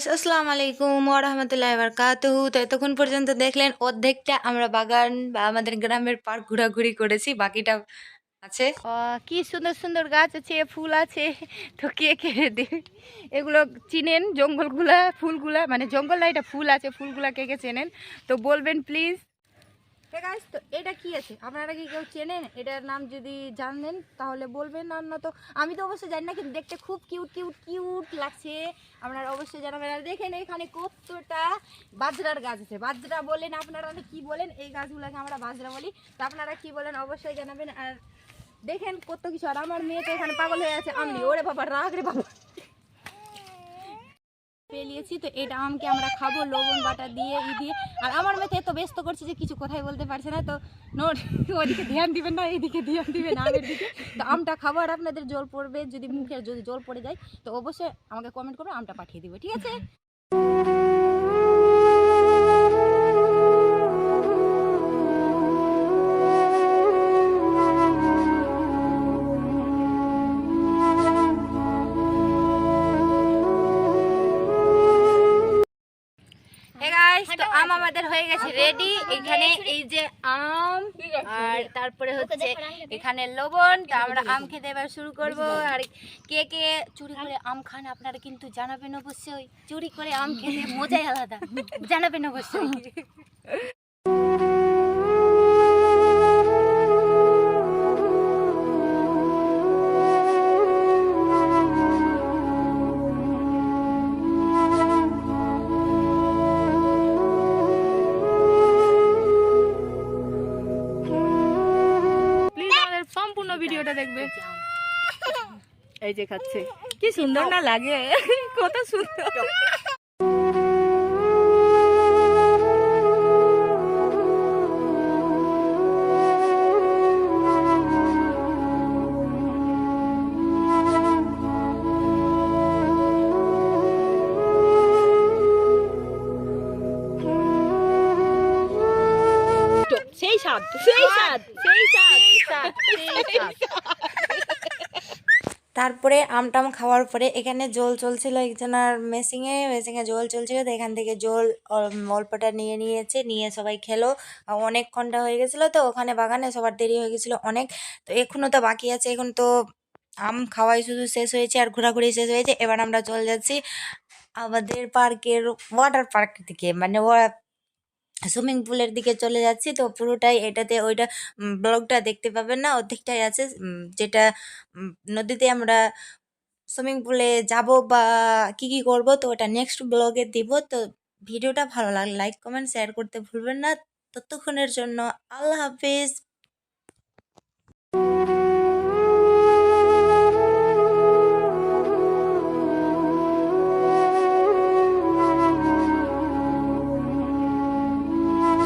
Guys আসসালামু আলাইকুম ওরহামতুল্লাহ বারকাতুহু তো এতক্ষণ পর্যন্ত দেখলেন অর্ধেকটা আমরা বাগান বা আমাদের গ্রামের পার্ক ঘোরাঘুরি করেছি, বাকিটা আছে। কি সুন্দর সুন্দর গাছ আছে, ফুল আছে। তো কে কে এগুলো চিনেন? জঙ্গলগুলা, ফুলগুলা মানে জঙ্গল না এটা ফুল আছে, ফুলগুলা কে কে চেনেন? তো বলবেন প্লিজ গাছ তো এটা কি আছে? আপনারা কি কেউ চেনেন? এটার নাম যদি জানেন তাহলে বলবেন, আর না তো আমি তো অবশ্যই জানি না, কিন্তু দেখতে খুব কিউট কিউট কিউট লাগছে। আপনারা অবশ্যই জানাবেন। আর দেখেন, এখানে কতটা বাজরার গাছ আছে। বাজরা বলেন আপনারা কি বলেন? এই গাছগুলোকে আমরা বাজরা বলি। তো আপনারা কি বলেন, অবশ্যই জানাবেন। আর দেখেন কত কিছু। আর আমার মেয়ে তো এখানে পাগল হয়ে আছে। আমলি ওরে বাবা, রাগ রে বাবা। পেলিয়েছি, তো এটা আমকে আমরা খাব, লবণ, বাটা দিয়ে, ই দিয়ে। আর আমার মেয়ে এত ব্যস্ত করছে যে কিছু কথাই বলতে পারছে না, তো নোট, ওদিকে ধ্যান দিবেন না, এইদিকে ধ্যান দিবেন, আমের দিকে। তো আমটা খাব আর আপনাদের জল পড়বে, যদি মুখের যদি জল পড়ে যায়, তো অবশ্যই আমাকে কমেন্ট করবে, আমটা পাঠিয়ে দিবে, ঠিক আছে? আম আমাদের হয়ে গেছে রেডি এখানে এই যে আম আর তারপরে হচ্ছে এখানে লবণ। তা আমরা আম খেতে এবার শুরু করব। আর কে কে চুরি করে আম খান আপনারা কিন্তু জানাবেন অবশ্যই। চুরি করে আম খেতে মজাই আলাদা। জানাবেন অবশ্যই। সম্পূর্ণ ভিডিওটা দেখবে। এই যে খাচ্ছে। কি সুন্দর না লাগে? কত সুন্দর। সেই স্বাদ সেই স্বাদ সেই স্বাদ তারপরে আমটাম খাওয়ার পরে এখানে জল চলছিল একজনের মেশিংয়ে মেশিংয়ে জল চলছিল তো এখান থেকে জল অল্পটা নিয়ে নিয়েছে নিয়ে সবাই খেলো। আর অনেক ঘণ্টা হয়ে গেছিল তো ওখানে বাগানে সবার দেরি হয়ে গেছিল অনেক। তো এখনও তো বাকি আছে এখন তো আম খাওয়াই শুধু শেষ হয়েছে আর ঘোরাঘুরি শেষ হয়েছে। এবার আমরা চলে যাচ্ছি আমাদের পার্কের ওয়াটার পার্ক থেকে মানে সুইমিং পুলের দিকে চলে যাচ্ছি, তো পুরোটাই এটাতে ওইটা ব্লগটা দেখতে পাবেন না। অর্ধেকটাই আছে যেটা নদীতে আমরা সুইমিং পুলে যাব বা কি কি করব, তো ওটা নেক্সট ব্লগে দিব। তো ভিডিওটা ভালো লাগলে লাইক কমেন্ট শেয়ার করতে ভুলবেন না। ততক্ষণের জন্য আল্লাহ হাফিজ।